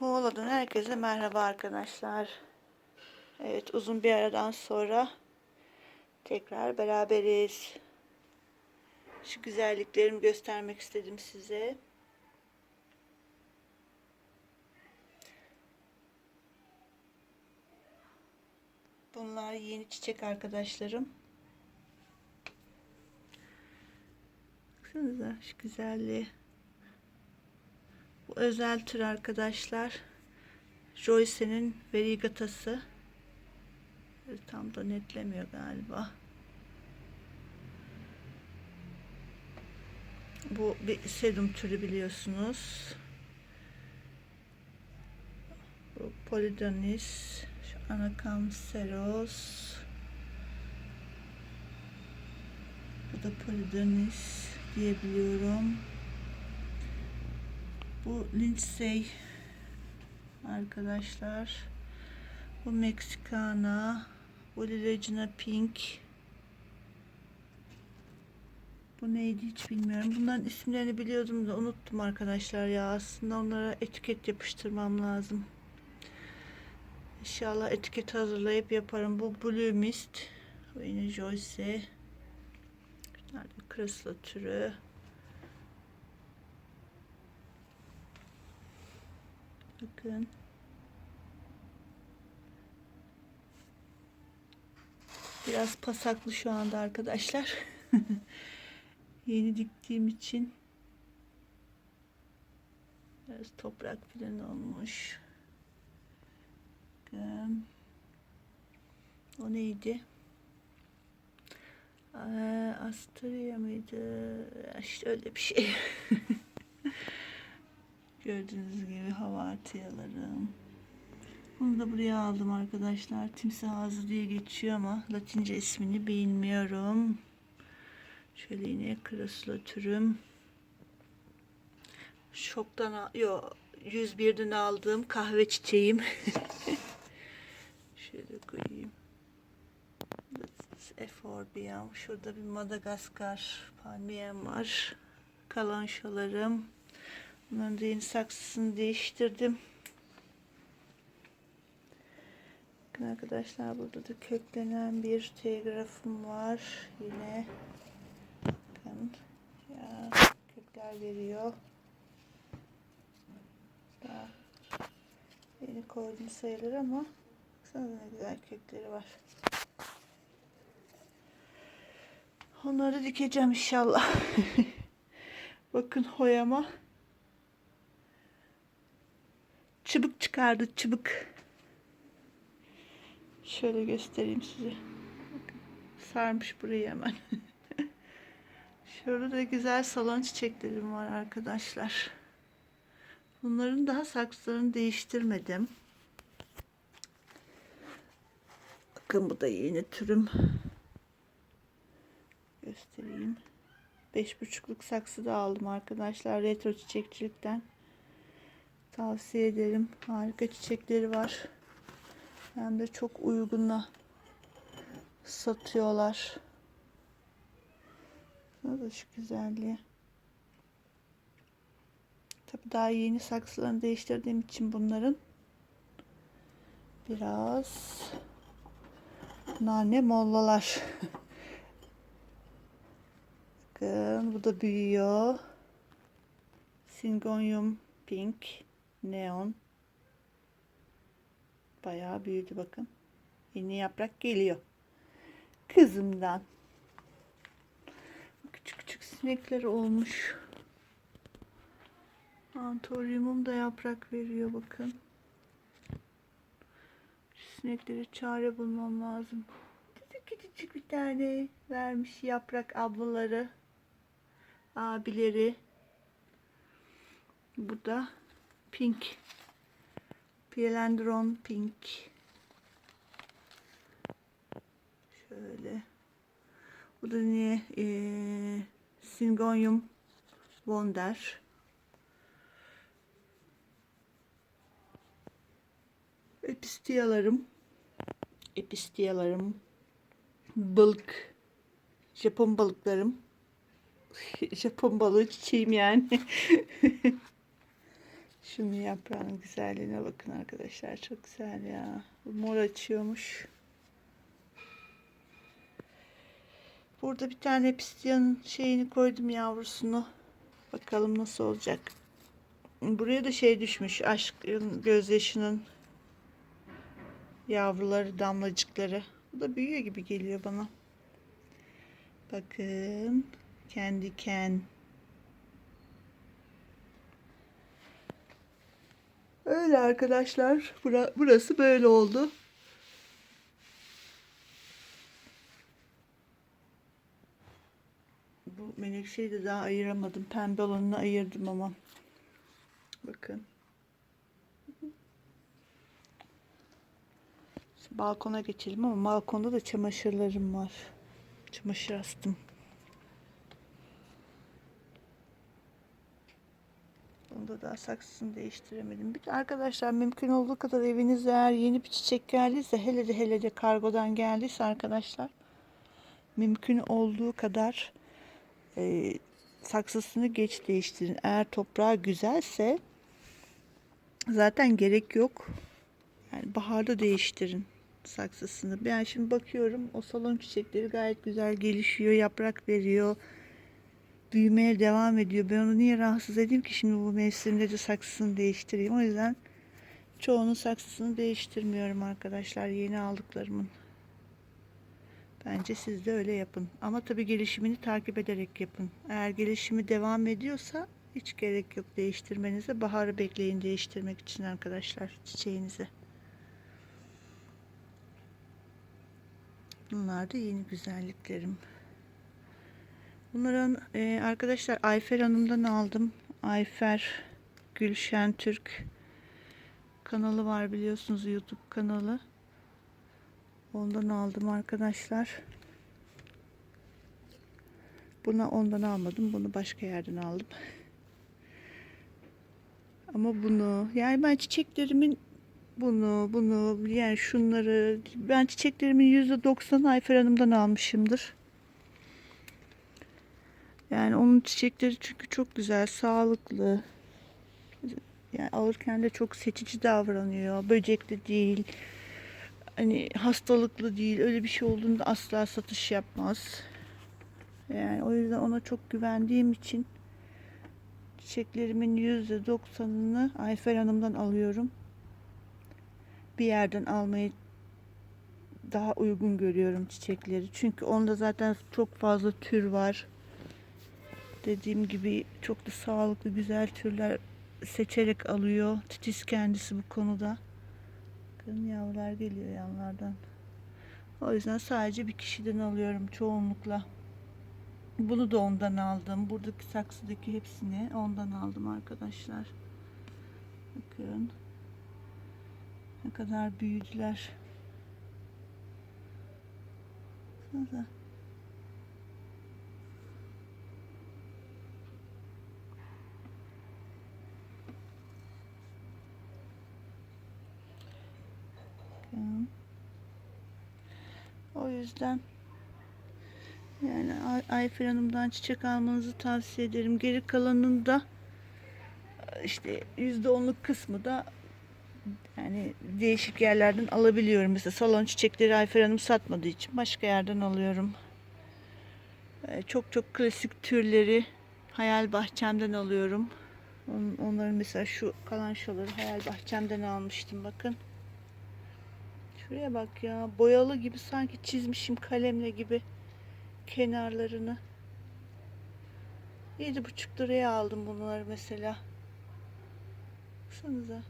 Muğla'dan herkese merhaba arkadaşlar. Evet uzun bir aradan sonra tekrar beraberiz. Şu güzelliklerimi göstermek istedim size. Bunlar yeni çiçek arkadaşlarım. Baksanıza şu güzelliği. Özel tür arkadaşlar. Joyce'nin verigatası. Tam da netlemiyor galiba. Bu bir sedum türü biliyorsunuz. Bu Polydonis, şu Anakamseros. Bu da Polydonis diyebiliyorum. Bu Lindsay arkadaşlar. Bu Mexicana. Bu Regina Pink. Bu neydi hiç bilmiyorum. Bunların isimlerini biliyordum da unuttum arkadaşlar ya. Aslında onlara etiket yapıştırmam lazım. İnşallah etiket hazırlayıp yaparım. Bu Blue Mist. Bu yine Joyce. Nerede? Crystal türü. Bakın. Biraz pasaklı şu anda arkadaşlar. Yeni diktiğim için. Biraz toprak falan olmuş. Bakın. O neydi? Astoria mıydı? İşte öyle bir şey. Gördüğünüz gibi hava atiyalarım. Bunu da buraya aldım arkadaşlar. Timsah ağzı diye geçiyor ama Latince ismini bilmiyorum. Şöyle yine krasula türüm. Şoktan yo 101'den aldığım kahve çiçeğim. Şöyle koyayım. Eforbiam. Şurada bir Madagaskar palmiyem var. Kalanşalarım. Bunların saksısını değiştirdim. Bakın arkadaşlar burada da köklenen bir telgrafım var. Yine bakın ya kökler veriyor. Daha yeni koydum sayılır ama baksana ne güzel kökleri var. Onları dikeceğim inşallah. Bakın hoyama. Çıbık çıkardı çıbık. Şöyle göstereyim size. Bakın, sarmış burayı hemen. Şöyle de güzel salon çiçeklerim var arkadaşlar. Bunların daha saksılarını değiştirmedim. Bakın bu da yeni türüm. Göstereyim. Beş buçukluk saksı da aldım arkadaşlar. Retro çiçekçilikten. Tavsiye ederim. Harika çiçekleri var. Hem de çok uyguna satıyorlar. Da şu güzelliği. Tabii daha yeni saksılarını değiştirdiğim için bunların biraz nane mollalar. Bakın bu da büyüyor. Syngonium pink, neon. Bayağı büyüdü bakın. Yeni yaprak geliyor. Kızımdan. Küçük küçük sinekler olmuş. Antoryumum da yaprak veriyor bakın. Sineklere çare bulmam lazım. Küçük küçücük bir tane vermiş yaprak ablaları. Abileri. Bu da pink. Philodendron pink. Şöyle. Bu da ne? Ee, Syngonium Wonder. Epistiyalarım. Epistiyalarım. Balık. Japon balıklarım. Japon balığı çiçeğim yani. Şunun yaprağının güzelliğine bakın arkadaşlar. Çok güzel ya. Mor açıyormuş. Burada bir tane pistiyanın şeyini koydum yavrusunu. Bakalım nasıl olacak. Buraya da şey düşmüş. Aşkın gözyaşının yavruları, damlacıkları. Bu da büyüyor gibi geliyor bana. Bakın. Kendi ken. Öyle arkadaşlar. Bura, burası böyle oldu. Bu menekşeyi de daha ayıramadım. Pembe olanını ayırdım ama. Bakın. Balkona geçelim ama balkonda da çamaşırlarım var. Çamaşır astım. Bunda daha saksısını değiştiremedim. De arkadaşlar mümkün olduğu kadar evinizde eğer yeni bir çiçek geldiyse hele de hele de kargodan geldiyse arkadaşlar mümkün olduğu kadar e, saksısını geç değiştirin. Eğer toprağı güzelse zaten gerek yok. Yani baharda değiştirin saksısını. Ben şimdi bakıyorum o salon çiçekleri gayet güzel gelişiyor, yaprak veriyor. Büyümeye devam ediyor. Ben onu niye rahatsız edeyim ki şimdi bu mevsimde de saksısını değiştireyim. O yüzden çoğunun saksısını değiştirmiyorum arkadaşlar yeni aldıklarımın. Bence siz de öyle yapın. Ama tabii gelişimini takip ederek yapın. Eğer gelişimi devam ediyorsa hiç gerek yok değiştirmenize. Baharı bekleyin değiştirmek için arkadaşlar çiçeğinizi. Bunlar da yeni güzelliklerim. Bunların e, arkadaşlar Ayfer Hanım'dan aldım. Ayfer Gülşen Türk kanalı var biliyorsunuz YouTube kanalı. Ondan aldım arkadaşlar. Buna ondan almadım. Bunu başka yerden aldım. Ama bunu yani ben çiçeklerimin bunu bunu yani şunları ben çiçeklerimin yüzde doksan Ayfer Hanım'dan almışımdır. Yani onun çiçekleri çünkü çok güzel, sağlıklı. Yani alırken de çok seçici davranıyor. Böcekli değil. Hani hastalıklı değil. Öyle bir şey olduğunda asla satış yapmaz. Yani o yüzden ona çok güvendiğim için çiçeklerimin yüzde doksanını Ayfer Hanım'dan alıyorum. Bir yerden almayı daha uygun görüyorum çiçekleri. Çünkü onda zaten çok fazla tür var. Dediğim gibi çok da sağlıklı güzel türler seçerek alıyor. Titiz kendisi bu konuda. Bakın yavrular geliyor yanlardan. O yüzden sadece bir kişiden alıyorum çoğunlukla. Bunu da ondan aldım. Buradaki saksıdaki hepsini ondan aldım arkadaşlar. Bakın. Ne kadar büyüdüler. Baksanıza. Bakın. O yüzden yani Ay- Ayfer Hanım'dan çiçek almanızı tavsiye ederim. Geri kalanını da işte yüzde onluk kısmı da yani değişik yerlerden alabiliyorum. Mesela salon çiçekleri Ayfer Hanım satmadığı için başka yerden alıyorum. Ee, Çok çok klasik türleri Hayal Bahçem'den alıyorum. On- Onların mesela şu kalançoları Hayal Bahçem'den almıştım bakın. Şuraya bak ya. Boyalı gibi sanki çizmişim kalemle gibi kenarlarını. Yedi buçuk liraya aldım bunları mesela. Baksanıza.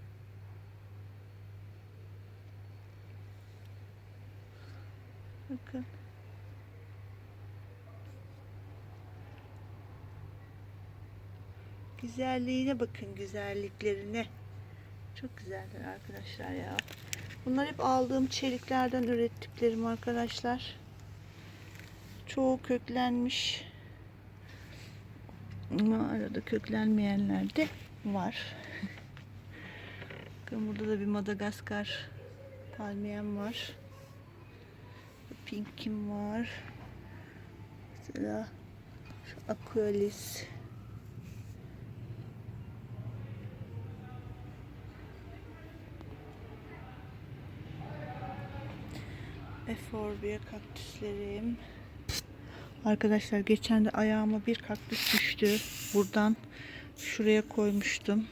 Bakın. Güzelliğine bakın güzelliklerine. Çok güzeller arkadaşlar ya. Bunlar hep aldığım çeliklerden ürettiklerim arkadaşlar. Çoğu köklenmiş. Ama arada köklenmeyenler de var. Bakın burada da bir Madagaskar palmiyem var. Pinkim var. Mesela şu Aqualis. Eforbia kaktüslerim. Arkadaşlar geçen de ayağıma bir kaktüs düştü. Buradan şuraya koymuştum.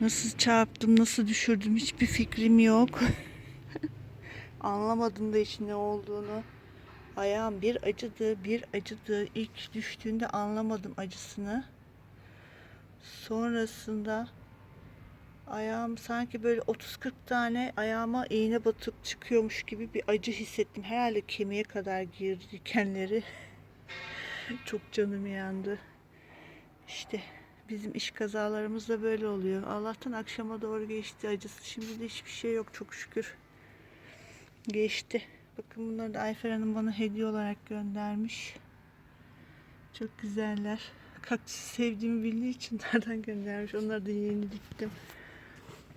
Nasıl çarptım, nasıl düşürdüm hiçbir fikrim yok. Anlamadım da hiç ne olduğunu. Ayağım bir acıdı, bir acıdı. İlk düştüğünde anlamadım acısını. Sonrasında ayağım sanki böyle 30-40 tane ayağıma iğne batıp çıkıyormuş gibi bir acı hissettim. Herhalde kemiğe kadar girdi dikenleri. Çok canım yandı. İşte bizim iş kazalarımız da böyle oluyor. Allah'tan akşama doğru geçti acısı. Şimdi de hiçbir şey yok çok şükür. Geçti. Bakın bunları da Ayfer Hanım bana hediye olarak göndermiş. Çok güzeller. Kaktüsü sevdiğimi bildiği için nereden göndermiş. Onları da yeni diktim.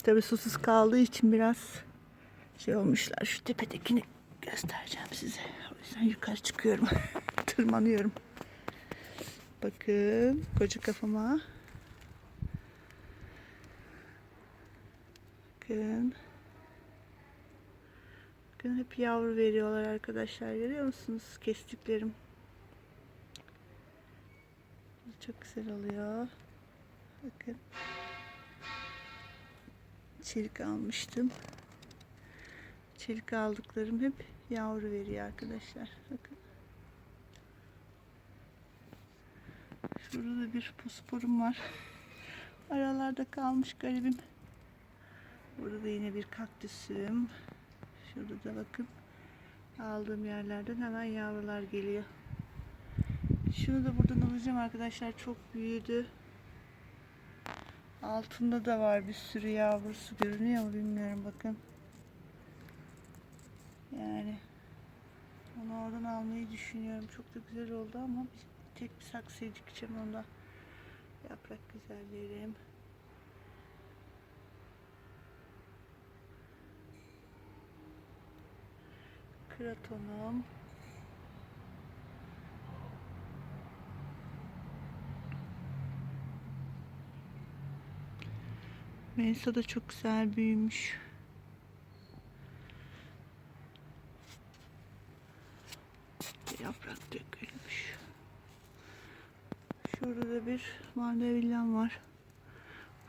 Tabii susuz kaldığı için biraz şey olmuşlar. Şu tepedekini göstereceğim size. O yüzden yukarı çıkıyorum. Tırmanıyorum. Bakın koca kafama. Bakın. Bakın hep yavru veriyorlar arkadaşlar. Görüyor musunuz? Kestiklerim. Çok güzel oluyor. Bakın. Çelik almıştım. Çelik aldıklarım hep yavru veriyor arkadaşlar. Bakın. Şurada bir posporum var. Aralarda kalmış garibim. Burada yine bir kaktüsüm. Şurada da bakın. Aldığım yerlerden hemen yavrular geliyor. Şunu da buradan alacağım arkadaşlar. Çok büyüdü. Altında da var bir sürü yavrusu. Görünüyor mu bilmiyorum bakın. Yani onu oradan almayı düşünüyorum. Çok da güzel oldu ama bir tek bir saksıya dikeceğim onda. Yaprak güzellerim. Kratonum. Melisa da çok güzel büyümüş. Yaprak dökülmüş. Şurada da bir mandavillam var.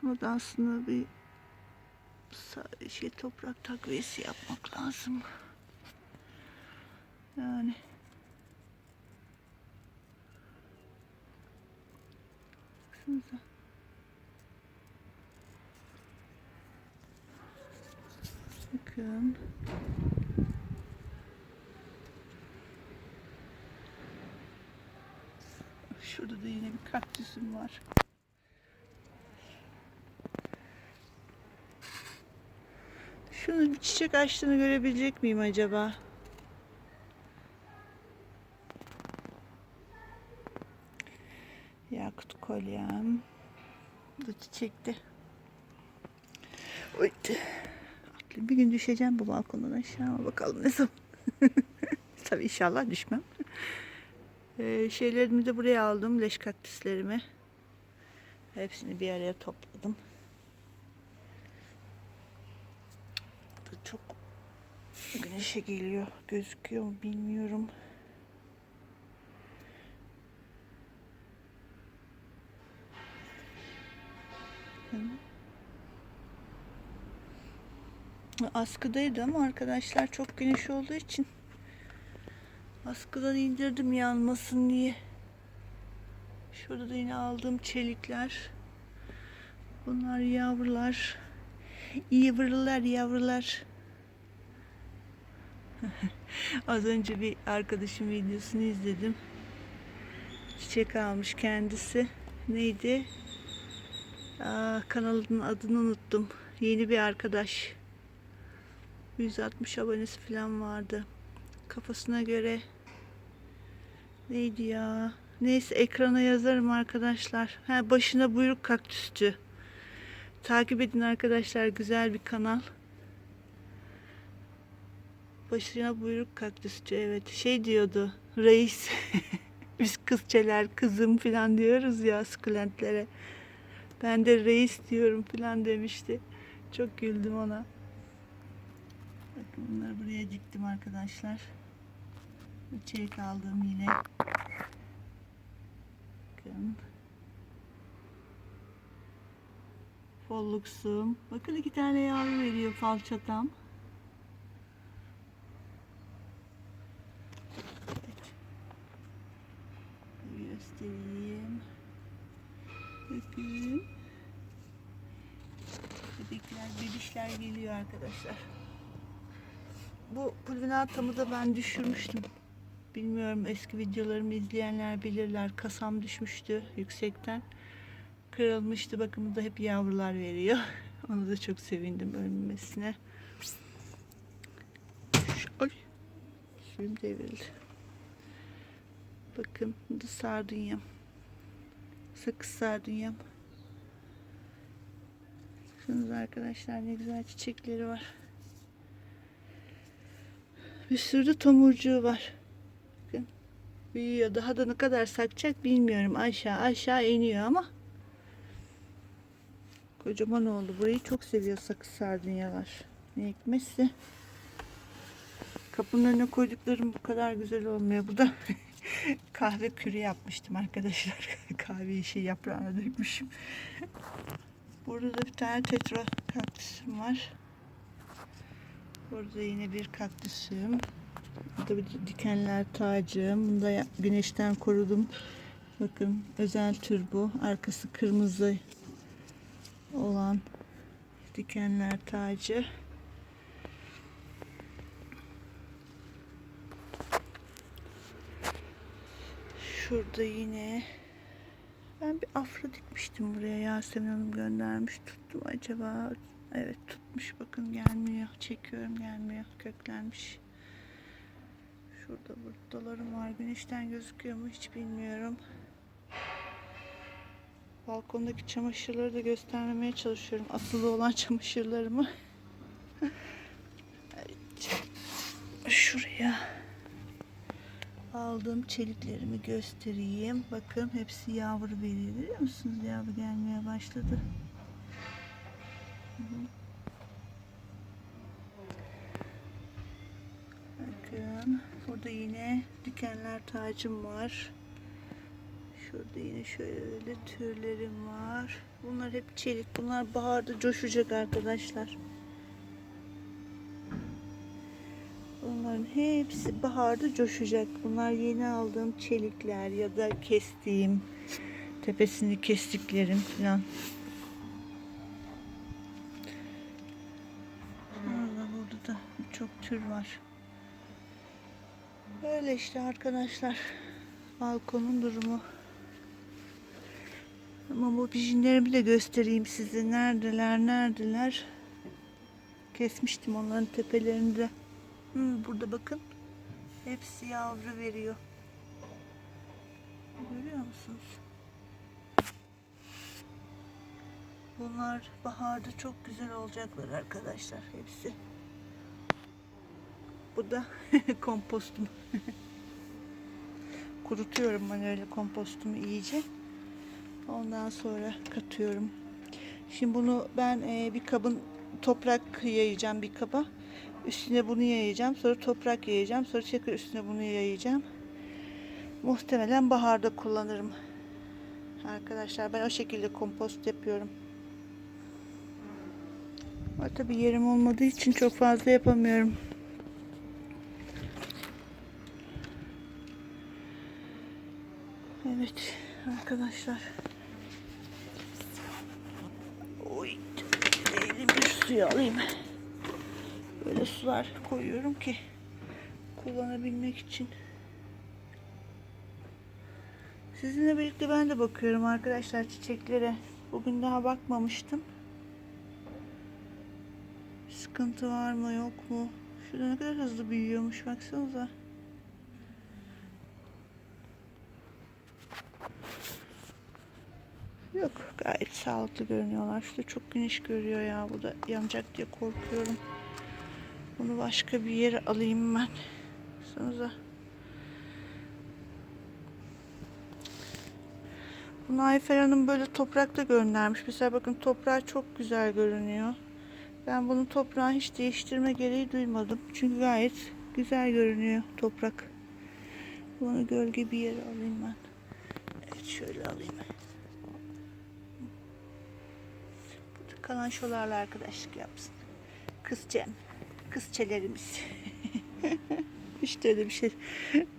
Buna da aslında bir şey toprak takviyesi yapmak lazım. Yani Baksanıza. Bakın. Şurada da yine bir kaktüsüm var. Şunu bir çiçek açtığını görebilecek miyim acaba? Yakut kolyem. Bu çiçekti. Oy. Atlayayım. Bir gün düşeceğim bu balkondan aşağı bakalım ne zaman. Tabii inşallah düşmem. Ee, şeylerimi de buraya aldım. Leş kaktüslerimi. Hepsini bir araya topladım. Bu çok güneşe geliyor. Gözüküyor mu bilmiyorum. Askıdaydı ama arkadaşlar çok güneş olduğu için askıdan indirdim yanmasın diye. Şurada da yine aldığım çelikler. Bunlar yavrular. Yavrular yavrular. Az önce bir arkadaşım videosunu izledim. Çiçek almış kendisi. Neydi? Aa, kanalının adını unuttum. Yeni bir arkadaş. 160 abonesi falan vardı. Kafasına göre neydi ya? Neyse ekrana yazarım arkadaşlar. Ha, başına buyruk kaktüsçü. Takip edin arkadaşlar. Güzel bir kanal. Başına buyruk kaktüsçü evet. Şey diyordu. Reis. Biz kızçeler kızım falan diyoruz ya sukulentlere. Ben de reis diyorum falan demişti. Çok güldüm ona. Bunları buraya diktim arkadaşlar. İçerik aldım yine. Bakın. Folluksum. Bakın iki tane yavru veriyor falçatam. Göstereyim. Bakın. Bebekler, bebişler geliyor arkadaşlar. Bu pulvinatamı da ben düşürmüştüm. Bilmiyorum eski videolarımı izleyenler bilirler. Kasam düşmüştü yüksekten. Kırılmıştı. Bakın da hep yavrular veriyor. Onu da çok sevindim ölmemesine. Ay. Suyum devrildi. Bakın bu da sardunyam. Sakız sardunyam. Bakınız arkadaşlar ne güzel çiçekleri var. Bir sürü de tomurcuğu var. Bakın. Büyüyor. Daha da ne kadar sakacak bilmiyorum. Aşağı aşağı iniyor ama. Kocaman oldu. Burayı çok seviyor sakız sardunyalar. Ne ekmezse. Kapının önüne koyduklarım bu kadar güzel olmuyor. Bu da kahve kürü yapmıştım arkadaşlar. Kahveyi şey yaprağına dökmüşüm. Burada da bir tane tetra kaktüsüm var. Burada yine bir kaktüsüm. Burada bir dikenler tacım. Bunu da güneşten korudum. Bakın özel tür bu. Arkası kırmızı olan dikenler tacı. Şurada yine ben bir afra dikmiştim buraya. Yasemin Hanım göndermiş. Tuttu mu acaba? Evet tutmuş. Bakın gelmiyor. Çekiyorum gelmiyor. Köklenmiş. Şurada buradalarım var. Güneşten gözüküyor mu hiç bilmiyorum. Balkondaki çamaşırları da göstermemeye çalışıyorum. Asılı olan çamaşırlarımı. Evet. Şuraya aldığım çeliklerimi göstereyim. Bakın hepsi yavru veriyor. Görüyor musunuz? Yavru gelmeye başladı. Bakın burada yine dikenler tacım var. Şurada yine şöyle türlerim var. Bunlar hep çelik. Bunlar baharda coşacak arkadaşlar. Bunların hepsi baharda coşacak. Bunlar yeni aldığım çelikler ya da kestiğim tepesini kestiklerim falan. Çok tür var. Böyle işte arkadaşlar. Balkonun durumu. Ama bu pijinlerimi de göstereyim size. Neredeler, neredeler. Kesmiştim onların tepelerinde. Hı, burada bakın. Hepsi yavru veriyor. Görüyor musunuz? Bunlar baharda çok güzel olacaklar arkadaşlar hepsi. Bu da kompostum. Kurutuyorum ben öyle kompostumu iyice. Ondan sonra katıyorum. Şimdi bunu ben e, bir kabın toprak yayacağım bir kaba. Üstüne bunu yayacağım. Sonra toprak yayacağım. Sonra tekrar üstüne bunu yayacağım. Muhtemelen baharda kullanırım. Arkadaşlar ben o şekilde kompost yapıyorum. Ama tabii yerim olmadığı için çok fazla yapamıyorum. Evet arkadaşlar. Oy, elim bir suyu alayım. Böyle sular koyuyorum ki kullanabilmek için. Sizinle birlikte ben de bakıyorum arkadaşlar çiçeklere. Bugün daha bakmamıştım. Sıkıntı var mı yok mu? Şurada ne kadar hızlı büyüyormuş baksanıza. Yok gayet sağlıklı görünüyorlar. Şurada çok güneş görüyor ya. Bu da yanacak diye korkuyorum. Bunu başka bir yere alayım ben. Baksanıza. Bunu Ayfer Hanım böyle toprakta göndermiş. Mesela bakın toprağı çok güzel görünüyor. Ben bunu toprağın hiç değiştirme gereği duymadım. Çünkü gayet güzel görünüyor toprak. Bunu gölge bir yere alayım ben. Evet şöyle alayım. Kalan şolarla arkadaşlık yapsın. Kız Cem. Kızçelerimiz. Hiç de öyle bir şey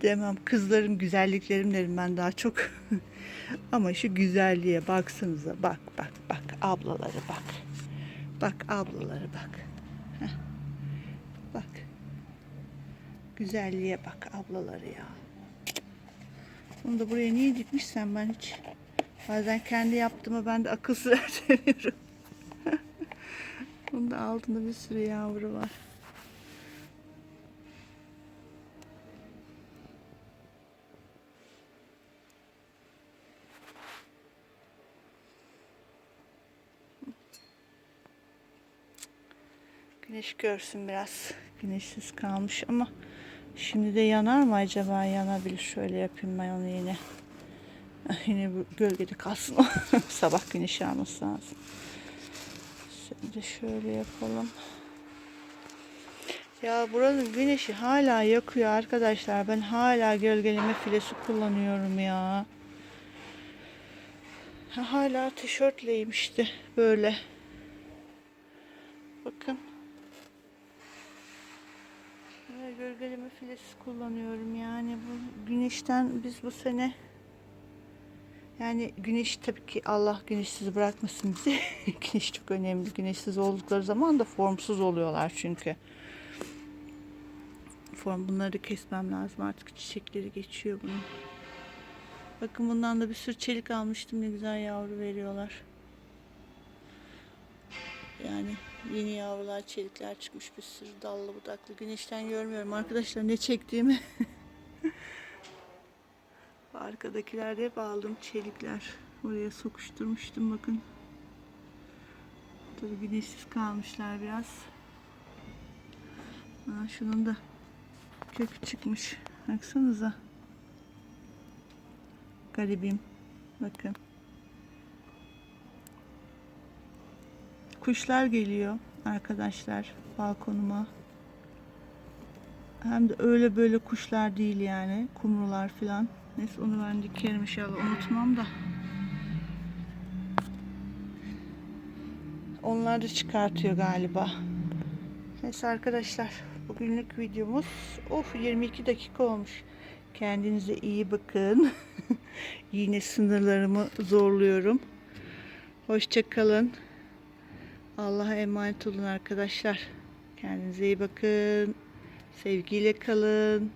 demem. Kızlarım güzelliklerim derim ben daha çok. Ama şu güzelliğe baksanıza. Bak bak bak ablaları bak. Bak ablaları bak. Heh. Bak. Güzelliğe bak ablaları ya. Bunu da buraya niye dikmişsem ben hiç. Bazen kendi yaptığıma ben de akıl sır erteliyorum. Bunun da altında bir sürü yavru var. Güneş görsün biraz. Güneşsiz kalmış ama şimdi de yanar mı acaba? Yanabilir. Şöyle yapayım ben onu yine. Yine bu gölgede kalsın. Sabah güneşi alması lazım. Şimdi şöyle yapalım. Ya buranın güneşi hala yakıyor arkadaşlar. Ben hala gölgeleme filesi kullanıyorum ya. Ha, Hala tişörtleyim işte böyle. Bakın. Gölgeleme filesi kullanıyorum yani bu güneşten biz bu sene yani güneş tabii ki Allah güneşsiz bırakmasın bizi. güneş çok önemli. Güneşsiz oldukları zaman da formsuz oluyorlar çünkü. Form bunları kesmem lazım artık çiçekleri geçiyor bunun. Bakın bundan da bir sürü çelik almıştım ne güzel yavru veriyorlar. Yani yeni yavrular çelikler çıkmış bir sürü dallı budaklı. Güneşten görmüyorum arkadaşlar ne çektiğimi. Arkadakiler hep aldım çelikler. Oraya sokuşturmuştum bakın. Tabii güneşsiz kalmışlar biraz. Aa, şunun da kökü çıkmış. Baksanıza. Garibim. Bakın. Kuşlar geliyor arkadaşlar balkonuma. Hem de öyle böyle kuşlar değil yani. Kumrular falan. Neyse onu ben dikerim inşallah unutmam da. Onlar da çıkartıyor galiba. Neyse arkadaşlar bugünlük videomuz of 22 dakika olmuş. Kendinize iyi bakın. Yine sınırlarımı zorluyorum. Hoşça kalın. Allah'a emanet olun arkadaşlar. Kendinize iyi bakın. Sevgiyle kalın.